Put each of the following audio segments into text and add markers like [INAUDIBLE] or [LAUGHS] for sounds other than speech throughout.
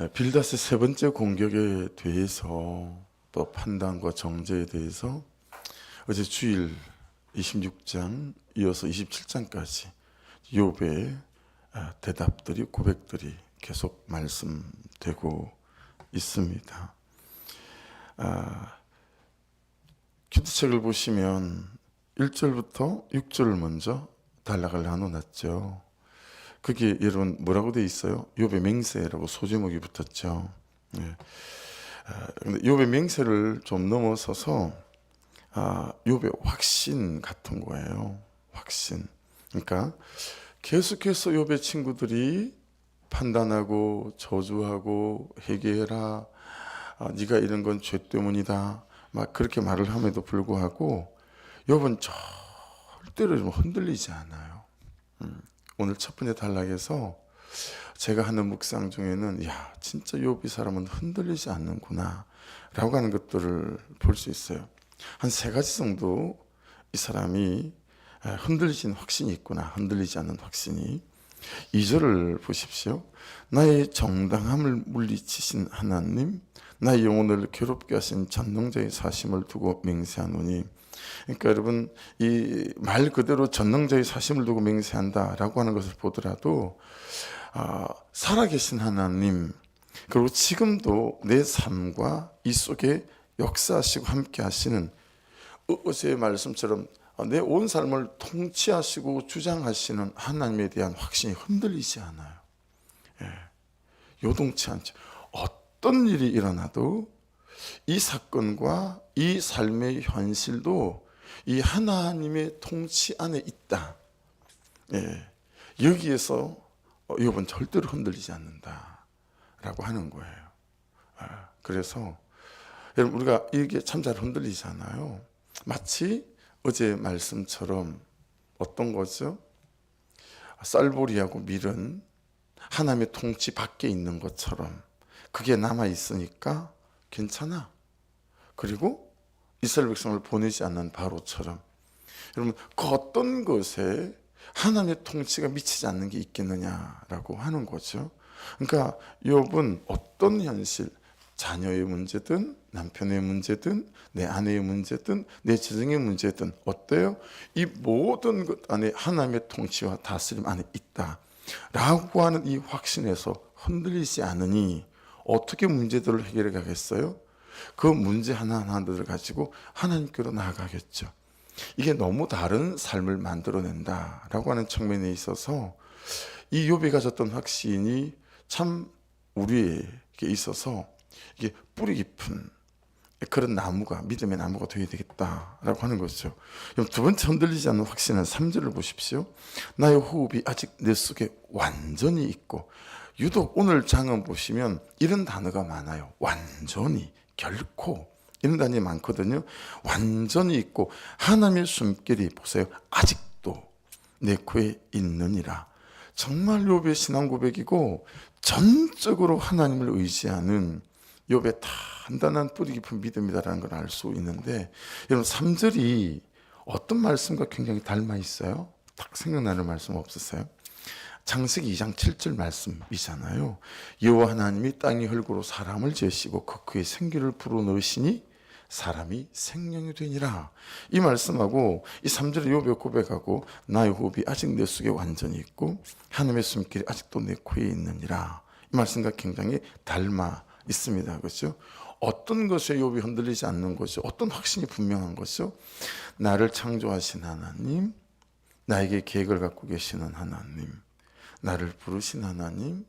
예, 빌닷의 세 번째 공격에 대해서 또 판단과 정죄에 대해서 어제 주일 26장 이어서 27장까지 욥의 아, 대답들이 고백들이 계속 말씀되고 있습니다. 아, 기도책을 보시면 1절부터 6절을 먼저 단락을 나눠놨죠. 그게 여러분 뭐라고 돼 있어요? 욥의 맹세라고 소제목이 붙었죠. 예. 아, 근데 욥의 맹세를 좀 넘어서서 아, 욥의 확신 같은 거예요. 확신. 그러니까 계속해서 욥의 친구들이 판단하고 저주하고 회개해라. 아, 네가 이런 건 죄 때문이다. 막 그렇게 말을 함에도 불구하고 욥은 절대로 좀 흔들리지 않아요. 음, 오늘 첫 번째 단락에서 제가 하는 묵상 중에는 야 진짜 욥이 사람은 흔들리지 않는구나라고 하는 것들을 볼 수 있어요. 한 세 가지 정도 이 사람이 에, 흔들리진 확신이 있구나 흔들리지 않는 확신이 2절을 보십시오. 나의 정당함을 물리치신 하나님, 나의 영혼을 괴롭게 하신 전능자의 사심을 두고 맹세하노니. 그러니까 여러분 이 말 그대로 전능자의 사심을 두고 맹세한다라고 하는 것을 보더라도 아, 살아계신 하나님 그리고 지금도 내 삶과 이 속에 역사하시고 함께하시는 어- 어제의 말씀처럼 내 온 삶을 통치하시고 주장하시는 하나님에 대한 확신이 흔들리지 않아요. 예. 요동치 않죠. 어떤 일이 일어나도 이 사건과 이 삶의 현실도 이 하나님의 통치 안에 있다. 예. 여기에서 어, 욥은 절대로 흔들리지 않는다라고 하는 거예요. 아, 그래서 여러분 우리가 이게 참 잘 흔들리잖아요. 마치 어제 말씀처럼 어떤 거죠? 쌀보리하고 밀은 하나님의 통치 밖에 있는 것처럼 그게 남아 있으니까 괜찮아. 그리고 이스라엘 백성을 보내지 않는 바로처럼 여러분 그 어떤 것에 하나님의 통치가 미치지 않는 게 있겠느냐라고 하는 거죠. 그러니까 욥은 어떤 현실 자녀의 문제든 남편의 문제든 내 아내의 문제든 내 재정의 문제든 어때요? 이 모든 것 안에 하나님의 통치와 다스림 안에 있다라고 하는 이 확신에서 흔들리지 않으니 어떻게 문제들을 해결해 가겠어요? 그 문제 하나하나들을 가지고 하나님께로 나아가겠죠. 이게 너무 다른 삶을 만들어낸다라고 하는 측면에 있어서 이 욥이 가졌던 확신이 참 우리에게 있어서 이게 뿌리 깊은 그런 나무가 믿음의 나무가 되어야 되겠다라고 하는 거죠. 그럼 두 번째 흔들리지 않는 확신은 3절을 보십시오. 나의 호흡이 아직 내 속에 완전히 있고 유독 오늘 장은 보시면 이런 단어가 많아요. 완전히 결코 이런 단어가 많거든요. 완전히 있고 하나님의 숨결이 보세요. 아직도 내 코에 있느니라. 정말 욥의 신앙 고백이고 전적으로 하나님을 의지하는 욥의 단단한 뿌리 깊은 믿음이다라는 걸 알 수 있는데 여러분 3절이 어떤 말씀과 굉장히 닮아 있어요? 딱 생각나는 말씀 없으세요? 창세기 2장 7절 말씀이잖아요. 여호와 하나님이 땅의 흙으로 사람을 지으시고 그 그의 생기를 불어넣으시니 사람이 생명이 되니라. 이 말씀하고 이 3절의 욥의 고백하고 나의 호흡이 아직 내 속에 완전히 있고 하나님의 숨길이 아직도 내 코에 있느니라. 이 말씀과 굉장히 닮아 있습니다. 그렇죠? 어떤 것에 욥이 흔들리지 않는 것이 어떤 확신이 분명한 것이죠? 나를 창조하신 하나님, 나에게 계획을 갖고 계시는 하나님, 나를 부르신 하나님,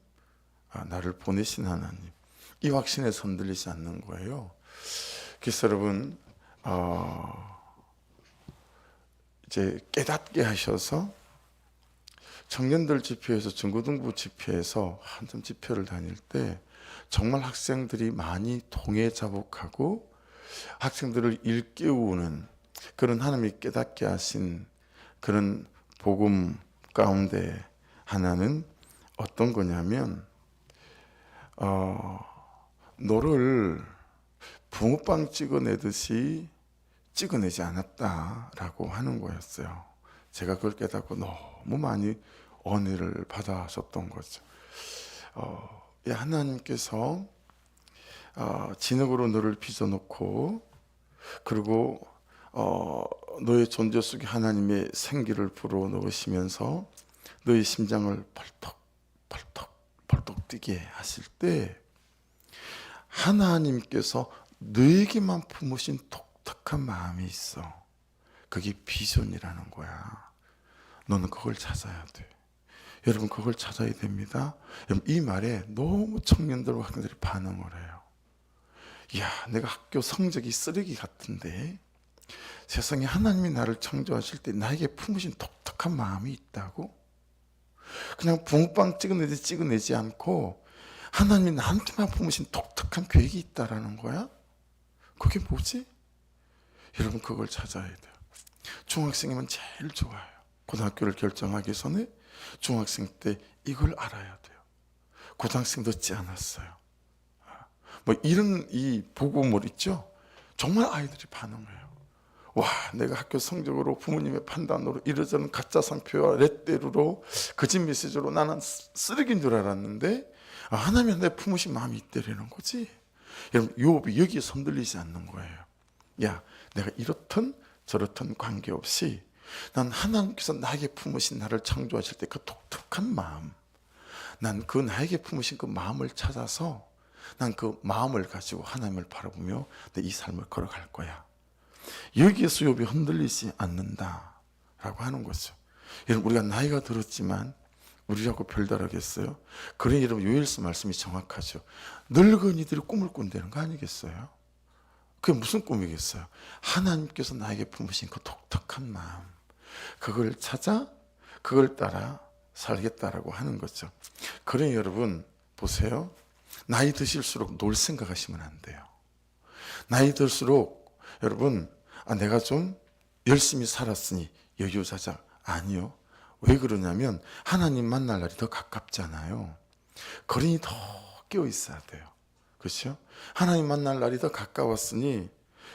아, 나를 보내신 하나님. 이 확신에 흔들리지 않는 거예요. 그래서 여러분 어, 이제 깨닫게 하셔서 청년들 집회에서 중고등부 집회에서 한참 집회를 다닐 때 정말 학생들이 많이 통해 자복하고 학생들을 일깨우는 그런 하나님이 깨닫게 하신 그런 복음 가운데 하나는 어떤 거냐면 어, 너를 붕어빵 찍어내듯이 찍어내지 않았다라고 하는 거였어요. 제가 그걸 깨닫고 너무 많이 은혜를 받아셨던 거죠. 어, 이 하나님께서 어, 진흙으로 너를 빚어놓고 그리고 어, 너의 존재 속에 하나님의 생기를 불어넣으시면서 너의 심장을 벌떡 벌떡 벌떡 뛰게 하실 때 하나님께서 너에게만 품으신 독특한 마음이 있어. 그게 비전이라는 거야. 너는 그걸 찾아야 돼. 여러분 그걸 찾아야 됩니다. 이 말에 너무 청년들과 학생들이 반응을 해요. 야, 내가 학교 성적이 쓰레기 같은데 세상에 하나님이 나를 창조하실 때 나에게 품으신 독특한 마음이 있다고? 그냥 붕빵 찍어내지 찍어내지 않고 하나님이 나한테만 품으신 독특한 계획이 있다라는 거야? 그게 뭐지? 여러분 그걸 찾아야 돼요. 중학생이면 제일 좋아요. 고등학교를 결정하기 전에 중학생 때 이걸 알아야 돼요. 고등학생 늦지 않았어요. 뭐 이런 이 보고물 있죠. 정말 아이들이 반응해요. 와, 내가 학교 성적으로 부모님의 판단으로 이러저런 가짜 상표와 레떼루로 거짓 메시지로 나는 쓰- 쓰레기인 줄 알았는데 아, 하나님 내 품으신 마음이 있다라는 거지. 여러분 요업이 여기에 손들리지 않는 거예요. 야, 내가 이렇든 저렇든 관계없이 난 하나님께서 나에게 품으신 나를 창조하실 때 그 독특한 마음, 난 그 나에게 품으신 그 마음을 찾아서 난 그 마음을 가지고 하나님을 바라보며 내 이 삶을 걸어갈 거야. 여기에서 욥이 흔들리지 않는다라고 하는 거죠. 여러분 우리가 나이가 들었지만 우리라고 별다르겠어요? 그러니 여러분 요엘서 말씀이 정확하죠. 늙은이들이 꿈을 꾼다는 거 아니겠어요? 그게 무슨 꿈이겠어요? 하나님께서 나에게 품으신 그 독특한 마음, 그걸 찾아 그걸 따라 살겠다라고 하는 거죠. 그러니 여러분 보세요. 나이 드실수록 놀 생각하시면 안 돼요. 나이 들수록 여러분 아, 내가 좀 열심히 살았으니 여유자자 아니요. 왜 그러냐면 하나님 만날 날이 더 가깝잖아요. 그러니 더 깨어 있어야 돼요. 그렇죠? 하나님 만날 날이 더 가까웠으니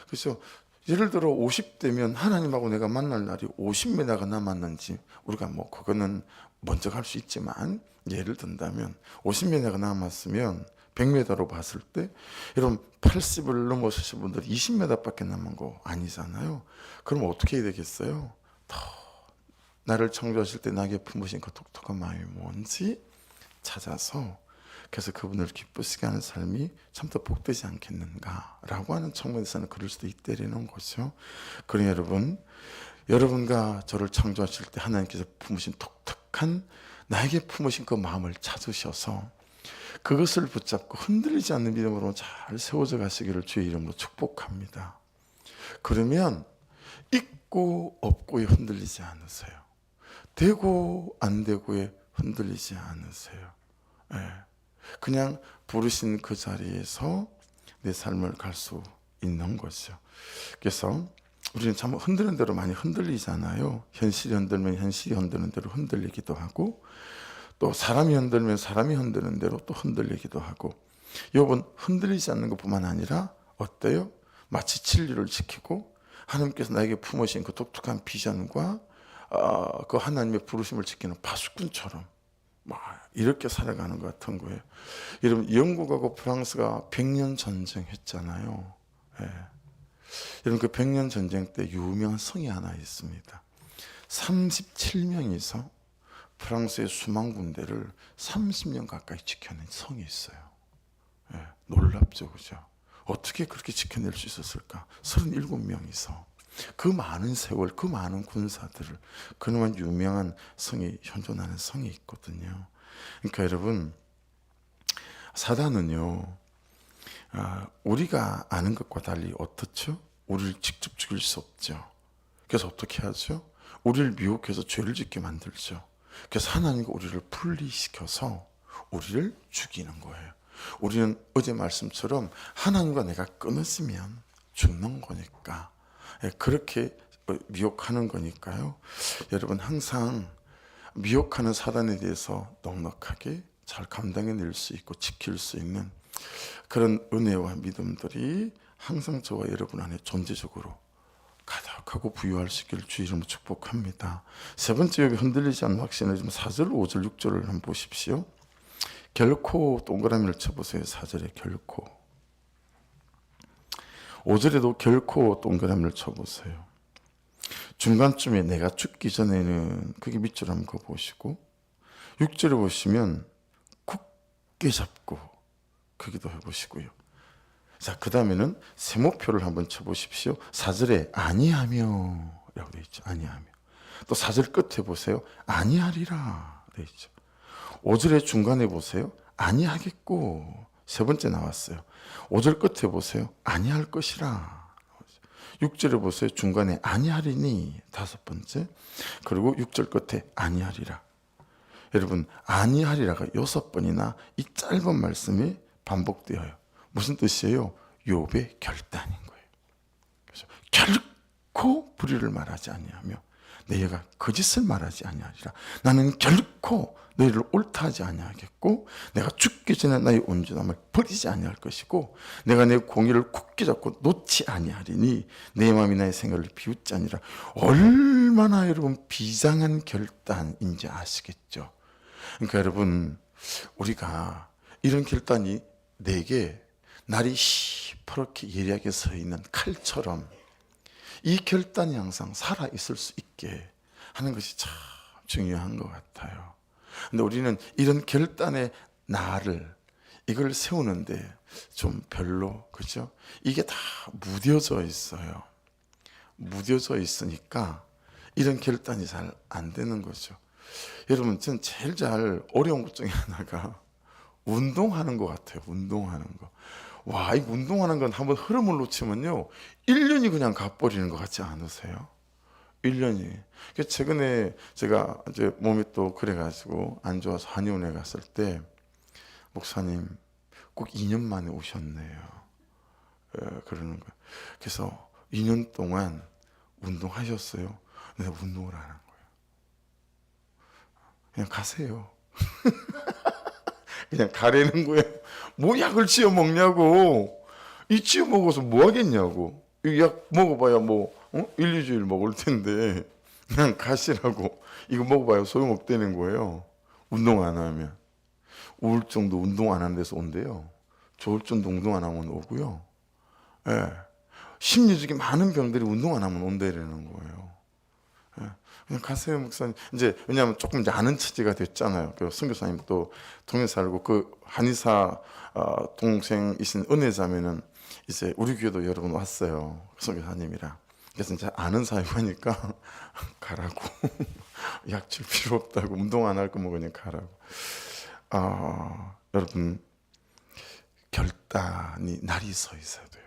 그렇죠? 예를 들어 50대면 하나님하고 내가 만날 날이 50m가 남았는지 우리가 뭐 그거는 먼저 갈 수 있지만 예를 든다면 50m가 남았으면 100m로 봤을 때 여러분 80을 넘어서신 분들 20m밖에 남은 거 아니잖아요. 그럼 어떻게 해야 되겠어요? 더 나를 창조하실 때 나에게 품으신 그 독특한 마음이 뭔지 찾아서 그래서 그분을 기쁘시게 하는 삶이 참 더 복되지 않겠는가라고 하는 측면에서는 그럴 수도 있다는 거죠. 그러니 여러분, 여러분과 저를 창조하실 때 하나님께서 품으신 독특한 나에게 품으신 그 마음을 찾으셔서 그것을 붙잡고 흔들리지 않는 믿음으로 잘 세워져 가시기를 주의 이름으로 축복합니다. 그러면 있고 없고에 흔들리지 않으세요. 되고 안 되고에 흔들리지 않으세요. 예. 그냥 부르신 그 자리에서 내 삶을 갈 수 있는 거죠. 그래서 우리는 참 흔드는 대로 많이 흔들리잖아요. 현실이 흔들면 현실이 흔드는 대로 흔들리기도 하고 또 사람이 흔들면 사람이 흔드는 대로 또 흔들리기도 하고 여러분 흔들리지 않는 것뿐만 아니라 어때요? 마치 진리를 지키고 하나님께서 나에게 품으신 그 독특한 비전과 어, 그 하나님의 부르심을 지키는 파수꾼처럼 막 이렇게 살아가는 것 같은 거예요. 여러분 영국하고 프랑스가 100년 전쟁했잖아요. 예. 여러분 그 100년 전쟁 때 유명한 성이 하나 있습니다. 37명이서 프랑스의 수만 군대를 30년 가까이 지켜낸 성이 있어요. 예, 놀랍죠, 그죠? 어떻게 그렇게 지켜낼 수 있었을까? 37명이서 그 많은 세월, 그 많은 군사들을 그놈한 유명한 성이 현존하는 성이 있거든요. 그러니까 여러분 사단은요, 아, 우리가 아는 것과 달리 어떻죠? 우리를 직접 죽일 수 없죠. 그래서 어떻게 하죠? 우리를 미혹해서 죄를 짓게 만들죠. 그래서 하나님과 우리를 분리시켜서 우리를 죽이는 거예요. 우리는 어제 말씀처럼 하나님과 내가 끊어지면 죽는 거니까 예, 그렇게 어, 미혹하는 거니까요. 여러분 항상 미혹하는 사단에 대해서 넉넉하게 잘 감당해낼 수 있고 지킬 수 있는 그런 은혜와 믿음들이 항상 저와 여러분 안에 존재적으로 가득하고 부유할 수 있기를 주 이름으로 축복합니다. 세 번째 여기 흔들리지 않는 확신을 좀 4절, 5절, 6절을 한번 보십시오. 결코 동그라미를 쳐보세요. 4절에 결코. 5절에도 결코 동그라미를 쳐보세요. 중간쯤에 내가 죽기 전에는 그게 밑줄 한번 그어보시고 6절에 보시면 굳게 잡고 크기도 해보시고요. 자, 그 다음에는 세모표를 한번 쳐보십시오. 4절에 아니하며 라고 되어 있죠. 아니하며. 또 4절 끝에 보세요. 아니하리라 되어 있죠. 5절의 중간에 보세요. 아니하겠고 세 번째 나왔어요. 5절 끝에 보세요. 아니할 것이라. 6절에 보세요. 중간에 아니하리니 다섯 번째. 그리고 6절 끝에 아니하리라. 여러분 아니하리라가 여섯 번이나 이 짧은 말씀이 반복되어요. 무슨 뜻이에요? 욥의 결단인 거예요. 그래서 결코 불의를 말하지 아니하며 내가 거짓을 말하지 아니하리라. 나는 결코 너희를 옳다하지 아니하겠고 내가 죽기 전에 나의 온전함을 버리지 아니할 것이고 내가 내 공의를 굳게 잡고 놓지 아니하리니 내 마음이 나의 생각을 비웃지 아니라 얼마나 여러분 비장한 결단인지 아시겠죠? 그러니까 여러분 우리가 이런 결단이 내게 날이 시퍼렇게 예리하게 서 있는 칼처럼 이 결단이 항상 살아 있을 수 있게 하는 것이 참 중요한 것 같아요. 근데 우리는 이런 결단의 나를 이걸 세우는데 좀 별로 그죠? 이게 다 무뎌져 있어요. 무뎌져 있으니까 이런 결단이 잘 안 되는 거죠. 여러분, 전 제일 잘 어려운 것 중에 하나가 운동하는 것 같아요. 운동하는 거. 와, 이 운동하는 건 한번 흐름을 놓치면요. 1년이 그냥 가버리는 것 같지 않으세요? 1년이. 최근에 제가 이제 몸이 또 그래가지고 안 좋아서 한의원에 갔을 때 목사님 꼭 2년 만에 오셨네요. 에, 그러는 거예요. 그래서 2년 동안 운동하셨어요. 내가 운동을 안 한 거예요. 그냥 가세요. [LAUGHS] 그냥 가라는 거예요. [LAUGHS] 뭐 약을 지어 먹냐고. 이 지어 먹어서 뭐 하겠냐고. 이 약 먹어봐야 뭐 어? 1, 2주일 먹을 텐데 [LAUGHS] 그냥 가시라고. 이거 먹어봐야 소용없다는 거예요. 운동 안 하면. 우울증도 운동 안 하는 데서 온대요. 조울증도 운동 안 하면 오고요. 예. 심리적인 많은 병들이 운동 안 하면 온다라는 거예요. 가세요, 목사님. 이제 왜냐하면 조금 이제 아는 처지가 됐잖아요. 그 선교사님 또 동네 살고 그 한의사 어, 동생이신 은혜자매는 이제 우리 교회도 여러 번 왔어요. 선교사님이랑. 그래서 이제 아는 사이고 하니까 [LAUGHS] 가라고 [LAUGHS] 약줄 필요 없다고 운동 안 할 거면 그냥 가라고. 아 여러분 결단이 날이 서 있어야 돼요.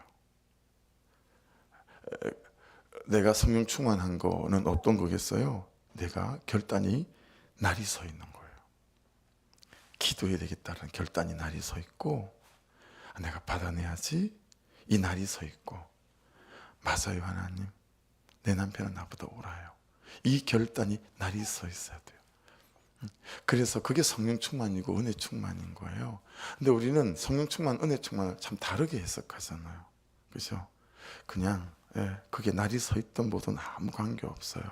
에, 내가 성령 충만한 거는 어떤 거겠어요? 내가 결단이 날이 서 있는 거예요. 기도해야 되겠다는 결단이 날이 서 있고 아, 내가 받아내야지 이 날이 서 있고 맞아요 하나님 내 남편은 나보다 옳아요. 이 결단이 날이 서 있어야 돼요. 그래서 그게 성령 충만이고 은혜 충만인 거예요. 근데 우리는 성령 충만, 은혜 충만을 참 다르게 해석하잖아요. 그죠? 그냥, 예, 그게 날이 서 있던 뭐든 아무 관계 없어요.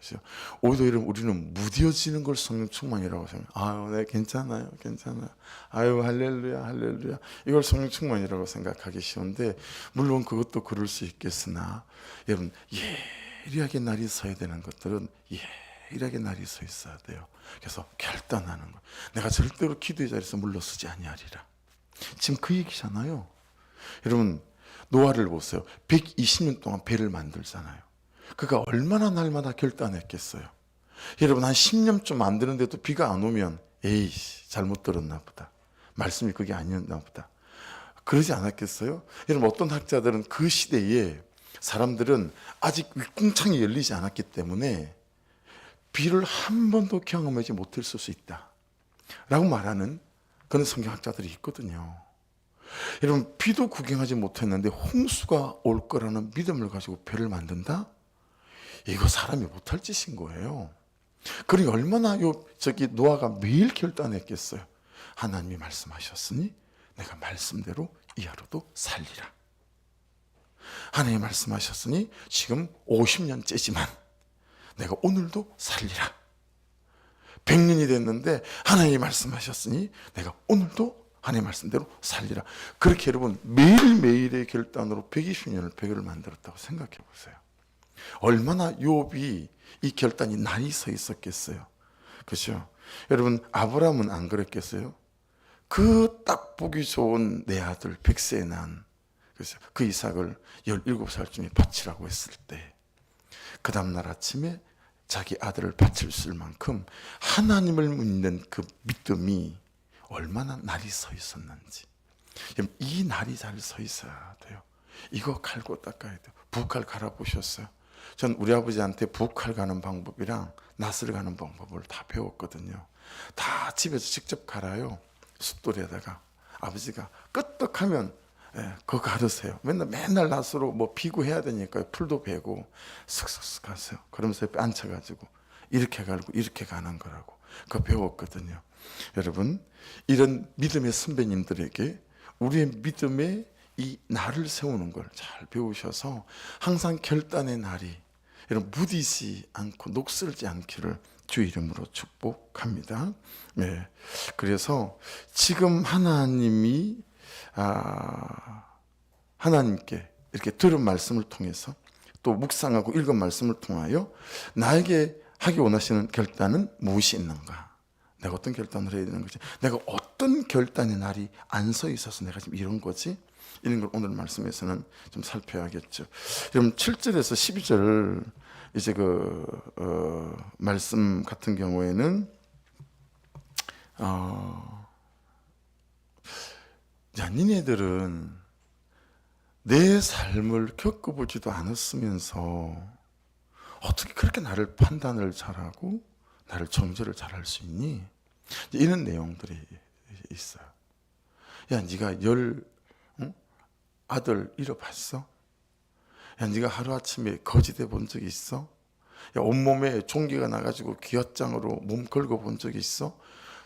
그죠? 오히려 우리는 무뎌지는 걸 성령 충만이라고 생각해요. 아유, 네, 괜찮아요. 괜찮아요. 아유, 할렐루야, 할렐루야. 이걸 성령 충만이라고 생각하기 쉬운데, 물론 그것도 그럴 수 있겠으나, 여러분, 예리하게 날이 서야 되는 것들은 예리하게 날이 서 있어야 돼요. 그래서 결단하는 거. 내가 절대로 기도의 자리에서 물러서지 아니하리라. 지금 그 얘기잖아요. 여러분, 노아를 보세요. 120년 동안 배를 만들잖아요. 그가 얼마나 날마다 결단했겠어요. 여러분 한 10년쯤 만드는데도 비가 안 오면 에이 잘못 들었나 보다. 말씀이 그게 아니었나 보다. 그러지 않았겠어요? 여러분 어떤 학자들은 그 시대에 사람들은 아직 윗궁창이 열리지 않았기 때문에 비를 한 번도 경험하지 못했을 수 있다. 라고 말하는 그런 성경학자들이 있거든요. 여러분, 비도 구경하지 못했는데 홍수가 올 거라는 믿음을 가지고 배를 만든다? 이거 사람이 못할 짓인 거예요. 그러니 얼마나 요, 저기 노아가 매일 결단했겠어요. 하나님이 말씀하셨으니 내가 말씀대로 이 하루도 살리라. 하나님이 말씀하셨으니 지금 50년째지만 내가 오늘도 살리라. 100년이 됐는데 하나님이 말씀하셨으니 내가 오늘도 하나님 말씀대로 살리라. 그렇게 여러분 매일매일의 결단으로 120년을 100일을 만들었다고 생각해 보세요. 얼마나 욥이 이 결단이 날이 서 있었겠어요. 그렇죠? 여러분 아브라함은 안 그랬겠어요? 그 딱 보기 좋은 내 아들 백세 난 그래서 그 이삭을 17살쯤에 바치라고 했을 때 그 다음 날 아침에 자기 아들을 바칠 수 만큼 하나님을 믿는 그 믿음이 얼마나 날이 서 있었는지. 이 날이 잘 서 있어야 돼요. 이거 갈고 닦아야 돼요. 북할 갈아보셨어요? 전 우리 아버지한테 북할 가는 방법이랑 낫을 가는 방법을 다 배웠거든요. 다 집에서 직접 갈아요. 숫돌에다가. 아버지가 끄떡하면 예, 그거 가르세요. 맨날 맨날 낫으로 뭐 비고 해야 되니까 풀도 베고 슥슥슥 가세요. 그러면서 앉혀가지고 이렇게 갈고 이렇게 가는 거라고. 그거 배웠거든요. 여러분 이런 믿음의 선배님들에게 우리의 믿음의 이 날을 세우는 걸 잘 배우셔서 항상 결단의 날이 이런 무디지 않고 녹슬지 않기를 주 이름으로 축복합니다. 네. 그래서 지금 하나님이 아, 하나님께 이렇게 들은 말씀을 통해서 또 묵상하고 읽은 말씀을 통하여 나에게 하기 원하시는 결단은 무엇이 있는가? 내가 어떤 결단을 해야 되는 거지? 내가 어떤 결단의 날이 안 서 있어서 내가 지금 이런 거지? 이런 걸 오늘 말씀에서는 좀 살펴야겠죠. 여러분 7절에서 12절 이제 그 어, 말씀 같은 경우에는 어, 야, 니네들은 내 삶을 겪어보지도 않았으면서 어떻게 그렇게 나를 판단을 잘하고 나를 정죄를 잘 할 수 있니? 이런 내용들이 있어요. 야, 네가 열 응? 아들 잃어봤어? 야, 네가 하루 아침에 거지돼 본 적이 있어? 야, 온몸에 종기가 나가지고 기왓장으로 몸 걸고 본 적이 있어?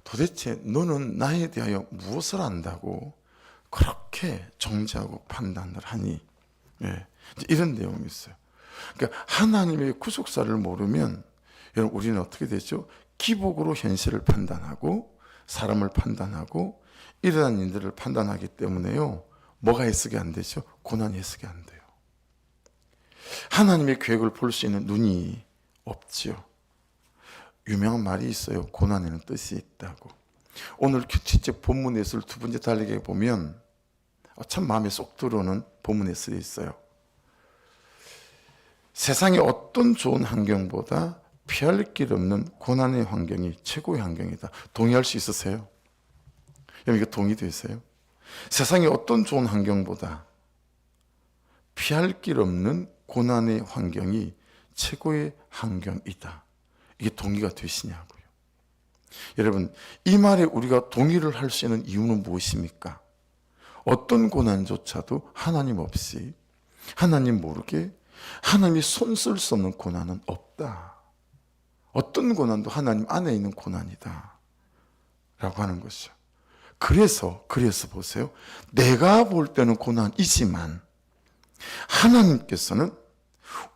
도대체 너는 나에 대하여 무엇을 안다고 그렇게 정죄하고 판단을 하니? 예, 이런 내용이 있어요. 그러니까 하나님의 구속사를 모르면 여러분 우리는 어떻게 되죠? 기복으로 현실을 판단하고 사람을 판단하고 일어난 일들을 판단하기 때문에요. 뭐가 해석이 안 되죠? 고난이 해석이 안 돼요. 하나님의 계획을 볼 수 있는 눈이 없지요. 유명한 말이 있어요. 고난에는 뜻이 있다고. 오늘 규칙적 본문에서 두 번째 달리기 보면 참 마음에 쏙 들어오는 본문에 쓰여 있어요. 세상의 어떤 좋은 환경보다 피할 길 없는 고난의 환경이 최고의 환경이다. 동의할 수 있으세요? 여러분 이거 동의되세요? 세상의 어떤 좋은 환경보다 피할 길 없는 고난의 환경이 최고의 환경이다. 이게 동의가 되시냐고요. 여러분, 이 말에 우리가 동의를 할 수 있는 이유는 무엇입니까? 어떤 고난조차도 하나님 없이, 하나님 모르게, 하나님이 손 쓸 수 없는 고난은 없다. 어떤 고난도 하나님 안에 있는 고난이다. 라고 하는 것이죠. 그래서, 그래서 보세요. 내가 볼 때는 고난이지만, 하나님께서는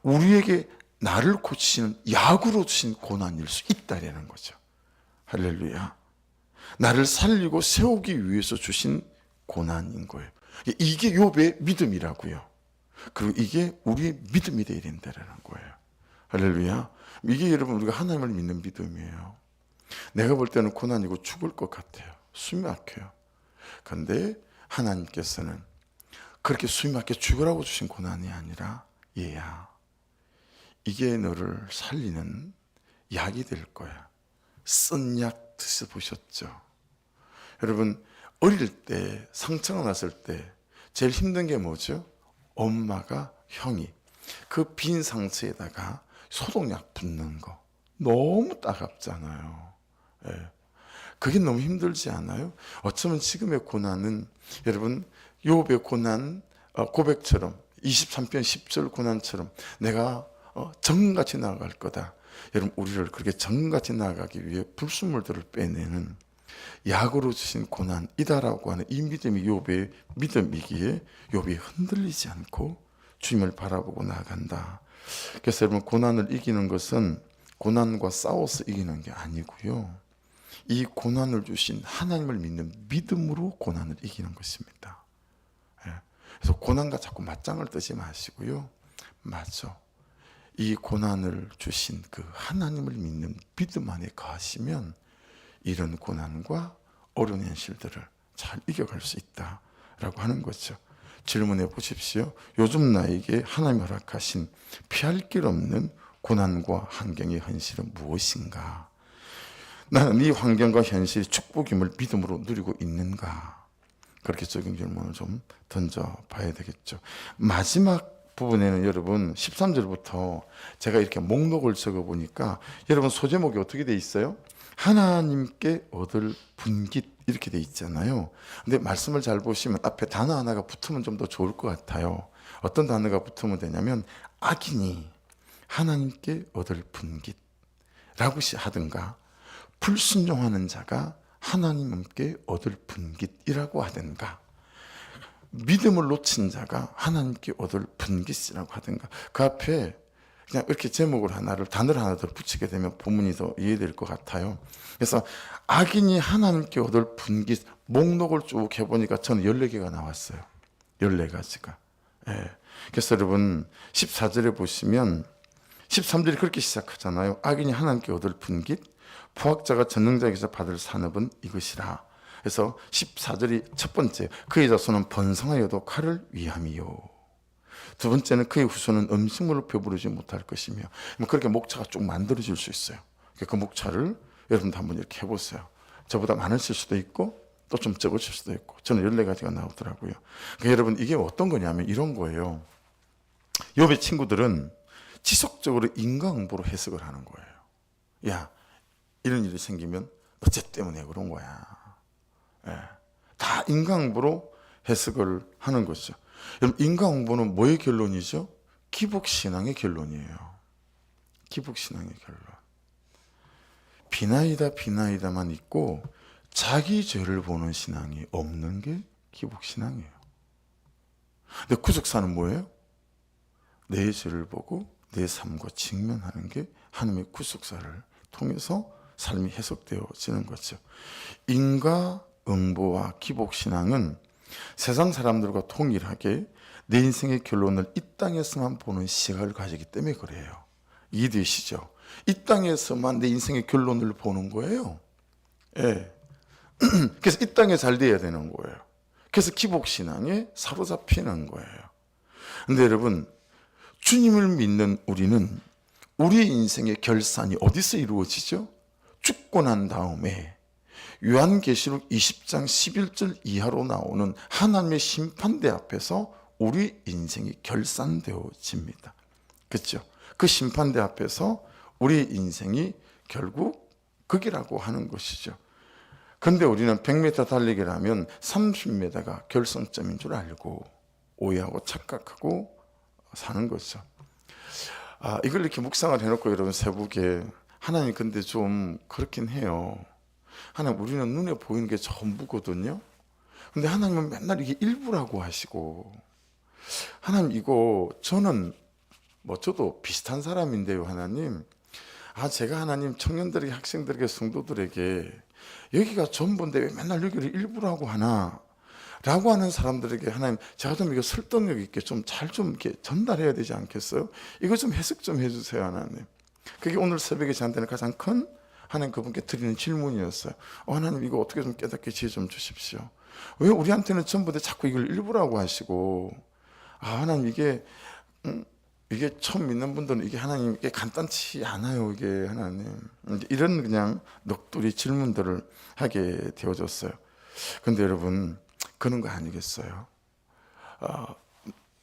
우리에게 나를 고치시는 약으로 주신 고난일 수 있다라는 거죠. 할렐루야. 나를 살리고 세우기 위해서 주신 고난인 거예요. 이게 욥의 믿음이라고요. 그리고 이게 우리의 믿음이 되어야 된다라는 거예요. 할렐루야. 이게 여러분 우리가 하나님을 믿는 믿음이에요. 내가 볼 때는 고난이고 죽을 것 같아요. 숨이 막혀요. 그런데 하나님께서는 그렇게 숨이 막혀 죽으라고 주신 고난이 아니라 얘야. 이게 너를 살리는 약이 될 거야. 쓴 약 드셔보셨죠? 여러분, 어릴 때, 상처가 났을 때, 제일 힘든 게 뭐죠? 엄마가, 형이, 그 빈 상처에다가 소독약 붓는 거. 너무 따갑잖아요. 예. 그게 너무 힘들지 않아요? 어쩌면 지금의 고난은, 여러분, 요의 고난, 어, 고백처럼, 23편 10절 고난처럼, 내가 어, 정같이 나아갈 거다. 여러분 우리를 그렇게 정같이 나아가기 위해 불순물들을 빼내는 약으로 주신 고난이다라고 하는 이 믿음이 욥의 믿음이기에 욥이 흔들리지 않고 주님을 바라보고 나아간다. 그래서 여러분 고난을 이기는 것은 고난과 싸워서 이기는 게 아니고요. 이 고난을 주신 하나님을 믿는 믿음으로 고난을 이기는 것입니다. 예. 그래서 고난과 자꾸 맞짱을 뜨지 마시고요. 맞죠. 이 고난을 주신 그 하나님을 믿는 믿음 안에 거하시면 이런 고난과 어려운 현실들을 잘 이겨갈 수 있다라고 하는 거죠. 질문해 보십시오. 요즘 나에게 하나님 허락하신 피할 길 없는 고난과 환경의 현실은 무엇인가? 나는 이 환경과 현실이 축복임을 믿음으로 누리고 있는가? 그렇게 적용 질문을 좀 던져 봐야 되겠죠. 마지막 부분에는 여러분 13절부터 제가 이렇게 목록을 적어 보니까 여러분 소제목이 어떻게 돼 있어요? 하나님께 얻을 분깃 이렇게 돼 있잖아요. 근데 말씀을 잘 보시면 앞에 단어 하나가 붙으면 좀 더 좋을 것 같아요. 어떤 단어가 붙으면 되냐면 악인이 하나님께 얻을 분깃라고 하든가 불순종하는 자가 하나님께 얻을 분깃이라고 하든가 믿음을 놓친 자가 하나님께 얻을 분깃이라고 하든가 그 앞에 그냥 이렇게 제목을 하나를 단어를 하나 더 붙이게 되면 본문이 더 이해될 것 같아요. 그래서 악인이 하나님께 얻을 분깃 목록을 쭉 해보니까 저는 14개가 나왔어요. 14가지가. 예. 그래서 여러분 14절에 보시면 13절이 그렇게 시작하잖아요. 악인이 하나님께 얻을 분깃 포악자가 전능자에게서 받을 산업은 이것이라. 그래서 14절이 첫 번째 그의 자손은 번성하여도 칼을 위함이요. 두 번째는 그의 후손은 음식물을 배부르지 못할 것이며 뭐 그렇게 목차가 쭉 만들어질 수 있어요. 그 목차를 여러분도 한번 이렇게 해보세요. 저보다 많으실 수도 있고 또 좀 적으실 수도 있고 저는 14가지가 나오더라고요. 그러니까 여러분 이게 어떤 거냐면 이런 거예요. 욥의 친구들은 지속적으로 인과응보로 해석을 하는 거예요. 야 이런 일이 생기면 어째 때문에 그런 거야. 예. 다 인과응보로 해석을 하는 거죠. 여러분 인과응보는 뭐의 결론이죠? 기복 신앙의 결론이에요. 기복 신앙의 결론. 비나이다 비나이다만 있고 자기 죄를 보는 신앙이 없는 게 기복 신앙이에요. 근데 구속사는 뭐예요? 내 죄를 보고 내 삶과 직면하는 게 하나님의 구속사를 통해서 삶이 해석되어지는 거죠. 인과 응보와 기복신앙은 세상 사람들과 동일하게 내 인생의 결론을 이 땅에서만 보는 시각을 가지기 때문에 그래요. 이해되시죠? 이 땅에서만 내 인생의 결론을 보는 거예요. 예. [CLEARS THROAT] 그래서 이 땅에 잘 돼야 되는 거예요. 그래서 기복신앙에 사로잡히는 거예요. 근데 여러분, 주님을 믿는 우리는 우리 인생의 결산이 어디서 이루어지죠? 죽고 난 다음에 요한계시록 20장 11절 이하로 나오는 하나님의 심판대 앞에서 우리 인생이 결산되어집니다. 그렇죠? 그 심판대 앞에서 우리 인생이 결국 거기라고 하는 것이죠. 근데 우리는 100m 달리기라면 30m가 결승점인 줄 알고 오해하고 착각하고 사는 거죠. 아, 이걸 이렇게 묵상을 해놓고 여러분 세북에 하나님 근데 좀 그렇긴 해요. 하나님 우리는 눈에 보이는 게 전부거든요. 근데 하나님은 맨날 이게 일부라고 하시고 하나님 이거 저는 뭐 저도 비슷한 사람인데요 하나님 아 제가 하나님 청년들에게 학생들에게 성도들에게 여기가 전부인데 왜 맨날 여기를 일부라고 하나 라고 하는 사람들에게 하나님 제가 좀 이거 설득력 있게 좀 잘좀 전달해야 되지 않겠어요? 이거 좀 해석 좀 해주세요 하나님 그게 오늘 새벽에 저한테는 가장 큰 하나님 그분께 드리는 질문이었어요. 어, 하나님 이거 어떻게 좀 깨닫게 지혜 좀 주십시오. 왜 우리한테는 전부 다 자꾸 이걸 일부라고 하시고 아 하나님 이게 음, 이게 처음 믿는 분들은 이게 하나님 이게 간단치 않아요 이게 하나님 이런 그냥 넋두리 질문들을 하게 되어졌어요. 근데 여러분 그런 거 아니겠어요? 어,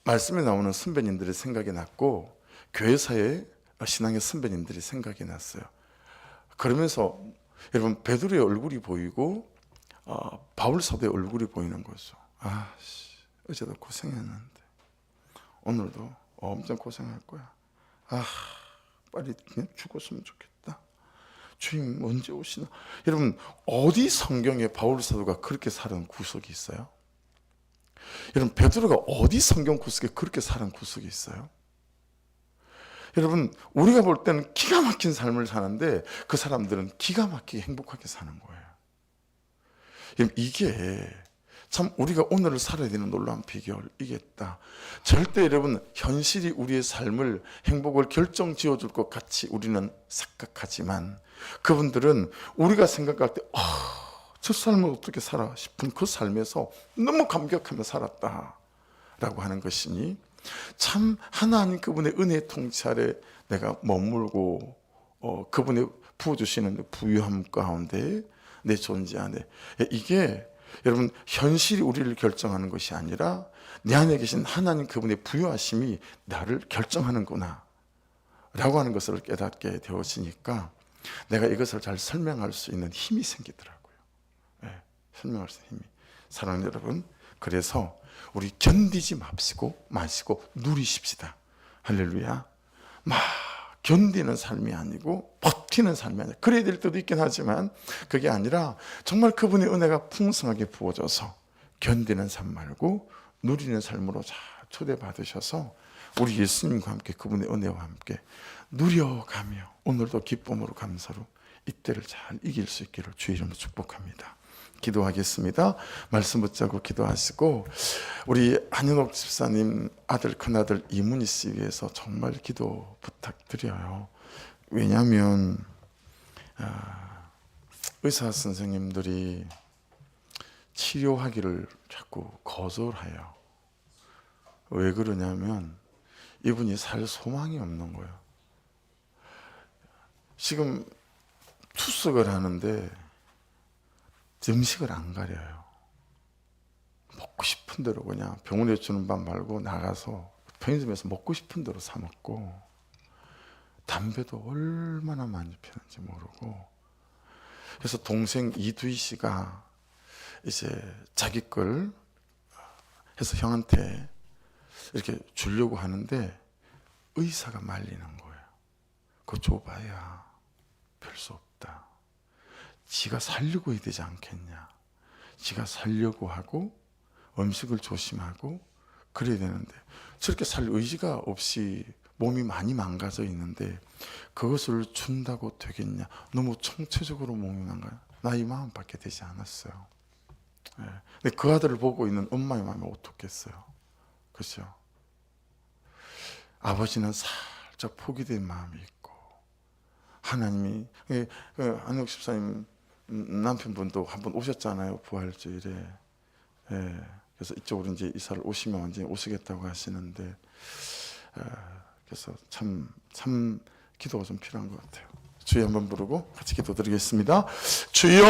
말씀에 나오는 선배님들의 생각이 났고 교회사의 신앙의 선배님들이 생각이 났어요. 그러면서 여러분 베드로의 얼굴이 보이고 어, 바울 사도의 얼굴이 보이는 거죠. 아, 씨, 어제도 고생했는데 오늘도 엄청 고생할 거야. 아, 빨리 그냥 죽었으면 좋겠다. 주님 언제 오시나? 여러분 어디 성경에 바울 사도가 그렇게 살은 구석이 있어요? 여러분 베드로가 어디 성경 구석에 그렇게 살은 구석이 있어요? 여러분 우리가 볼 때는 기가 막힌 삶을 사는데 그 사람들은 기가 막히게 행복하게 사는 거예요. 이게 참 우리가 오늘을 살아야 되는 놀라운 비결이겠다. 절대 여러분 현실이 우리의 삶을 행복을 결정 지어줄 것 같이 우리는 착각하지만 그분들은 우리가 생각할 때 아, 저 삶을 어떻게 살아 싶은 그 삶에서 너무 감격하며 살았다라고 하는 것이니 참 하나님 그분의 은혜 아래 내가 머물고 어, 그분의 부어주시는 부유함 가운데 내 존재 안에. 이게 여러분 현실이 우리를 결정하는 것이 아니라 내 안에 계신 하나님 그분의 부유하심이 나를 결정하는구나 라고 하는 것을 깨닫게 되어지니까 내가 이것을 잘 설명할 수 있는 힘이 생기더라고요. 예, 설명할 수 있는 힘이. 사랑하는 여러분 그래서 우리 견디지 맙시고 마시고 누리십시다. 할렐루야. 막 견디는 삶이 아니고 버티는 삶이 아니라 그래야 될 때도 있긴 하지만 그게 아니라 정말 그분의 은혜가 풍성하게 부어져서 견디는 삶 말고 누리는 삶으로 잘 초대받으셔서 우리 예수님과 함께 그분의 은혜와 함께 누려가며 오늘도 기쁨으로 감사로 이때를 잘 이길 수 있기를 주의 이름으로 축복합니다. 기도하겠습니다. 말씀 붙잡고 기도하시고 우리 한윤옥 집사님 아들 큰아들 이문희 씨 위해서 정말 기도 부탁드려요. 왜냐하면 아, 의사 선생님들이 치료하기를 자꾸 거절해요. 왜 그러냐면 이분이 살 소망이 없는 거예요. 지금 투석을 하는데 음식을 안 가려요. 먹고 싶은 대로 그냥 병원에 주는 밥 말고 나가서 편의점에서 먹고 싶은 대로 사 먹고 담배도 얼마나 많이 피는지 모르고 그래서 동생 이두희 씨가 이제 자기 걸 해서 형한테 이렇게 주려고 하는데 의사가 말리는 거예요. 그거 줘봐야 별 수 없다. 지가 살려고 해야 되지 않겠냐. 지가 살려고 하고 음식을 조심하고 그래야 되는데 저렇게 살 의지가 없이 몸이 많이 망가져 있는데 그것을 준다고 되겠냐. 너무 총체적으로 몸이 망가. 나이 마음 밖에 되지 않았어요. 예. 근데 그 아들을 보고 있는 엄마의 마음이 어떻겠어요. 그렇죠? 아버지는 살짝 포기된 마음이 있고 하나님이 예, 그 안욱 집사님 음, 남편분도 한번 오셨잖아요 부활주일에. 예, 그래서 이쪽으로 이제 이사를 오시면 완전히 오시겠다고 하시는데 아, 그래서 참 참 기도가 좀 필요한 것 같아요. 주여 한번 부르고 같이 기도드리겠습니다. 주여